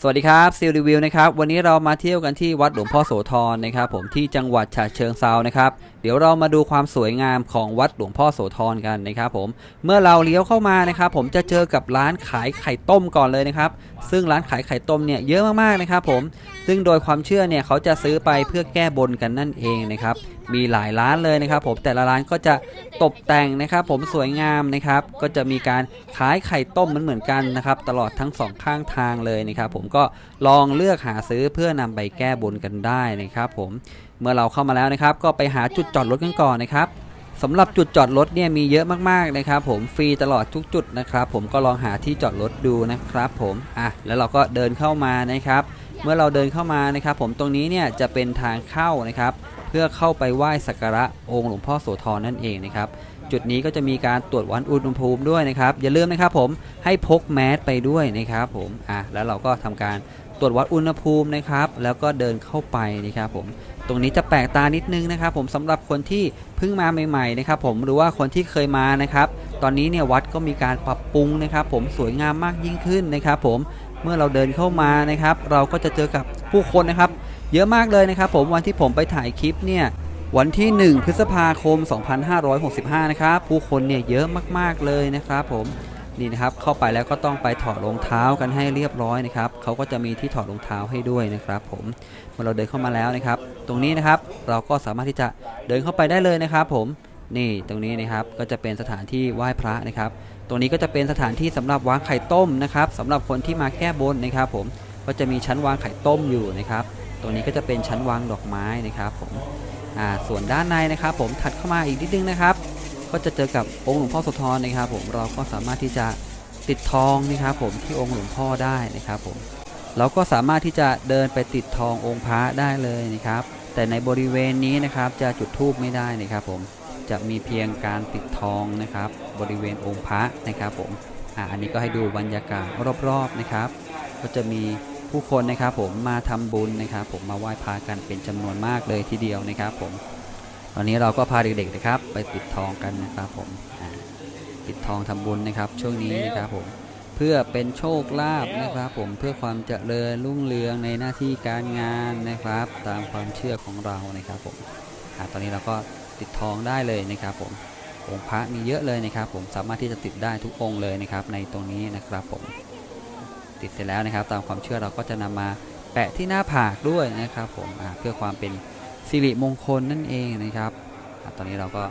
สวัสดีครับซีรีวิวนะครับวันนี้เรามาเที่ยวกันที่วัดหลวงพ่อโสธรนะครับผมที่จังหวัดฉะเชิงเซานะครับ ดี๋ยวเรามาดูความสวยงามของวัดหลวงพ่อโสธรกันนะครับผมเมื่อเราเลี้ยวเข้ามานะครับผมจะเจอกับร้านขายไข่ต้มก่อนเลยนะครับ ซึ่งร้านขายไข่ต้มเนี่ยเยอะมากๆนะครับผมซึ่งโดยความเชื่อเนี่ยเขาจะซื้อไปเพื่อแก้บนกันนั่นเองนะครับ มีหลายร้านเลยนะครับ ผมแต่ละร้านก็จะตกแต่งนะครับ ผมสวยงามนะครับ ก็จะมีการขายไข่ต้มเหมือนเหมือนกันนะครับ ตลอดทั้งสองข้างทางเลยนะครับ ผมก็ลองเลือกหาซื้อเพื่อนำไปแก้บนกันได้นะครับ ผมเมื่อเราเข้ามาแล้วนะครับ ก็ไปหาจุดจอดรถกันก่อนนะครับสำหรับจุดจอดรถเนี่ยมีเยอะมากๆนะครับ ผมฟรีตลอดทุกจุดนะครับผมก็ลองหาที่จอดรถดูนะครับ ผมอะแล้วเราก็เดินเข้ามานะครับ เมื่อเราเดินเข้ามานะครับ ผมตรงนี้เนี่ยจะเป็นทางเข้านะครับ เพื่อเข้าไปไหว้สักการะองค์หลวงพ่อโสธรนั่นเองนะครับจุดนี้ก็จะมีการตรวจวัดอุณหภูมิด้วยนะครับ อย่าลืมนะครับผมให้พกแมสไปด้วยนะครับผมอะแล้วเราก็ทำการ ตรวจวัดอุณหภูมินะครับ แล้วก็เดินเข้าไปนะครับผมตรงนี้จะแปลกตานิดนึงนะครับ ผมสำหรับคนที่เพิ่งมาใหม่ๆนะครับ ผมหรือว่าคนที่เคยมานะครับ ตอนนี้เนี่ยวัดก็มีการปรับปรุงนะครับ ผมสวยงามมากยิ่งขึ้นนะครับ ผมเมื่อเราเดินเข้ามานะครับ เราก็จะเจอกับผู้คนนะครับ เยอะมากเลยนะครับ ผมวันที่ผมไปถ่ายคลิปเนี่ยวันที่ 1 พฤษภาคม 2565 นะครับ ผู้คนเนี่ยเยอะมากๆเลยนะครับ ผม นี่นะครับเข้าไปแล้วก็ต้องไปถอดรองเท้ากันให้เรียบร้อยนะครับเขาก็จะมีที่ถอดรองเท้าให้ด้วยนะครับ ผมเมื่อเราเดินเข้ามาแล้วนะครับ ตรงนี้นะครับเราก็สามารถที่จะเดินเข้าไปได้เลยนะครับ ผมนี่ตรงนี้นะครับก็จะเป็นสถานที่ไหว้พระนะครับ ตรงนี้ก็จะเป็นสถานที่สำหรับวางไข่ต้มนะครับสำหรับคนที่มาแก้บนนะครับ ผมก็จะมีชั้นวางไข่ต้มอยู่นะครับ ตรงนี้ก็จะเป็นชั้นวางดอกไม้นะครับ ผมอ่าส่วนด้านในนะครับ ผมถัดเข้ามาอีกนิดนึงนะครับ ก็จะเจอกับองค์หลวงพ่อโสธรนะครับ ผมเราก็สามารถที่จะติดทองนะครับ ผมที่องค์หลวงพ่อได้นะครับ ผมเราก็สามารถที่จะเดินไปติดทององค์พระได้เลยนะครับ แต่ในบริเวณนี้นะครับจะจุดธูปไม่ได้นะครับ ผมจะมีเพียงการติดทองนะครับ บริเวณองค์พระนะครับ ผมอ่าอันนี้ก็ให้ดูบรรยากาศรอบๆนะครับ ก็จะมีผู้คนนะครับ ผมมาทำบุญนะครับ ผมมาไหว้พระกันเป็นจำนวนมากเลยทีเดียวนะครับ ผม ตอนนี้เราก็พาเด็กๆนะครับ ไปติดทองกันนะครับผมอ่าติดทองทำบุญนะครับ ช่วงนี้นะครับผมเพื่อเป็นโชคลาภนะครับ ผมเพื่อความเจริญรุ่งเรืองในหน้าที่การงานนะครับ ตามความเชื่อของเรานะครับผมอตอนนี้เราก็ติดทองได้เลยนะครับ ผมองค์พระมีเยอะเลยนะครับ ผมสามารถที่จะติดได้ทุกองค์เลยนะครับ ในตรงนี้นะครับผมติดเสร็จแล้วนะครับ ตามความเชื่อเราก็จะนำมาแปะที่หน้าผากด้วยนะครับ ผมเพื่อความเป็น สิริมงคลนั่นเองนะครับ ตอนนี้เราก็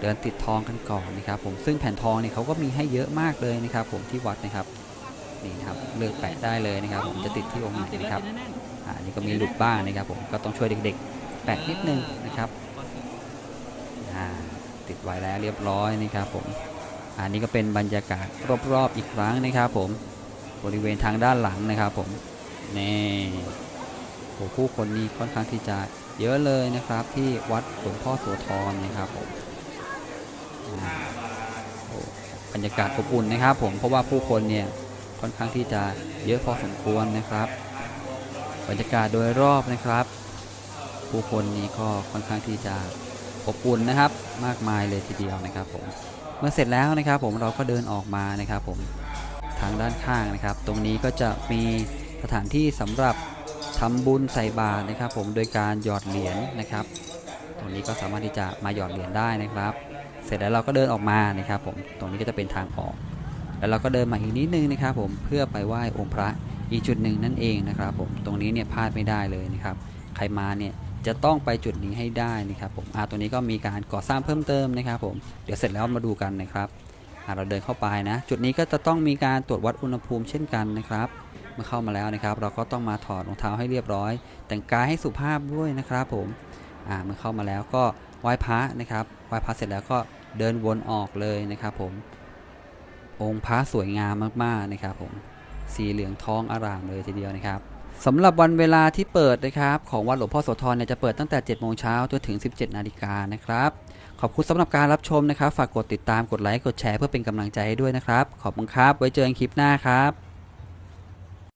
เดินติดทองกันก่อนนะครับ ผมซึ่งแผ่นทองเนี่ยเขาก็มีให้เยอะมากเลยนะครับ ผมที่วัดนะครับนี่นะครับเลือกแปะได้เลยนะครับ ผมจะติดที่องค์ไหนนะครับอันนี้ก็มีหลุดบ้างนะครับ ผมก็ต้องช่วยเด็กๆ แปะนิดนึงนะครับติดไว้แล้วเรียบร้อยนะครับ ผมอันนี้ก็เป็นบรรยากาศรอบๆอีกครั้งนะครับ ผมบริเวณทางด้านหลังนะครับ ผมนี่โอ้ผู้คนนี้ค่อนข้างที่จะ เยอะเลยนะครับที่วัดหลวงพ่อโสธรนะครับผมบรรยากาศอบอุ่นนะครับ ผมเพราะว่าผู้คนเนี่ยค่อนข้างที่จะเยอะพอสมควรนะครับ บรรยากาศโดยรอบนะครับ ผู้คนนี้ก็ค่อนข้างที่จะอบอุ่นนะครับ มากมายเลยทีเดียวนะครับผมเมื่อเสร็จแล้วนะครับ ผมเราก็เดินออกมานะครับ ผมทางด้านข้างนะครับ ตรงนี้ก็จะมีสถานที่สำหรับ ทำบุญใส่บาตรนะครับ ผมโดยการหยอดเหรียญนะครับ ตรงนี้ก็สามารถที่จะมาหยอดเหรียญได้นะครับ เสร็จแล้วเราก็เดินออกมานะครับ ผมตรงนี้ก็จะเป็นทางออก แล้วเราก็เดินมาอีกนิดนึงนะครับ ผมเพื่อไปไหว้องค์พระอีกจุดหนึ่งนั่นเองนะครับ ผมตรงนี้เนี่ยพลาดไม่ได้เลยนะครับ ใครมาเนี่ยจะต้องไปจุดนี้ให้ได้นะครับ ผมอ่าตัวนี้ก็มีการก่อสร้างเพิ่มเติมนะครับ ผมเดี๋ยวเสร็จแล้วมาดูกันนะครับ อะเราเดินเข้าไปนะ จุดนี้ก็จะต้องมีการตรวจวัดอุณหภูมิเช่นกันนะครับ เมื่อเข้ามาแล้วนะครับ เราก็ต้องมาถอดรองเท้าให้เรียบร้อย แต่งกายให้สุภาพด้วยนะครับผมอ่าเมื่อเข้ามาแล้วก็ไหว้พระนะครับไหว้พระเสร็จแล้วก็เดินวนออกเลยนะครับผม องค์พระสวยงามมากๆนะครับผมสีเหลืองทองอร่ามเลยทีเดียวนะครับ สำหรับวันเวลาที่เปิดนะครับ ของวัดหลวงพ่อโสธรเนี่ยจะเปิดตั้งแต่ 7 โมงเช้าจนถึง 17 นาฬิกานะครับ ขอบคุณสำหรับการรับชมนะครับ ฝากกดติดตามกดไลค์กดแชร์เพื่อเป็นกำลังใจให้ด้วยนะครับ ขอบคุณครับ ไว้เจอกันคลิปหน้าครับ